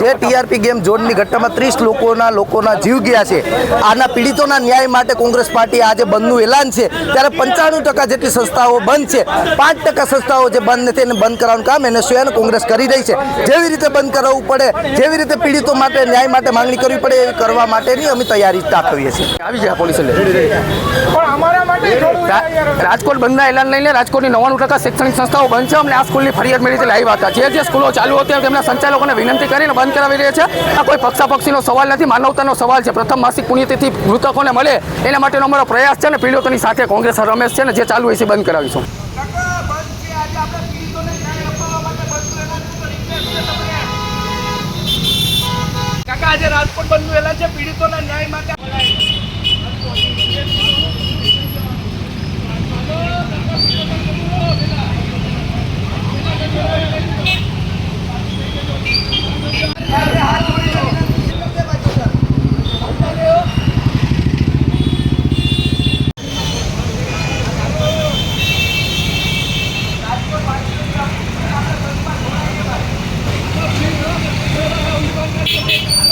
જે TRP game ઝોનની ઘટનામાં ત્રીસ લોકોના લોકોના જીવ ગયા છે. આના પીડિતોના ન્યાય માટે કોંગ્રેસ પાર્ટી આજે બંધનું એલાન છે. ત્યારે પંચાણું ટકા જેટલી સંસ્થાઓ બંધ છે. પાંચ ટકા સંસ્થાઓ જે બંધ નથી એને બંધ કરવાનું કામ એને સ્વયં કોંગ્રેસ કરી રહી છે. જેવી રીતે બંધ કરાવવું પડે જેવી રીતે પીડિતો માટે ન્યાય માટે માંગણી કરવી પડે એવી કરવા માટેની અમે તૈયારી દાખવીએ છીએ. આવી જાય પોલીસ પણ અમારા રાજકોટ બંધના એલાન લઈને રાજકોટની નવ્વાણું ટકા શૈક્ષણિક સંસ્થાઓ બંધ છે. અમને આ સ્કૂલની ફરિયાદ મેળવી લાવ્યા હતા જે જે સ્કૂલો ચાલુ હતી તેમના સંચાલકોને વિનંતી કરીને બંધ કરાવી રહ્યા છે. આ કોઈ પક્ષાપક્ષીનો સવાલ નથી, માનવતાનો સવાલ છે. પ્રથમ માસિક પુણ્યતિથિ મૃતકોને મળે, એના માટેનો અમારો પ્રયાસ છે ને પીડિતોની સાથે કોંગ્રેસ રમેશ છે ને જે ચાલુ હોય છે બંધ કરાવીશું. આજે રાજકોટ બંધનું એલાન છે. પીડિતોના ન્યાય માટે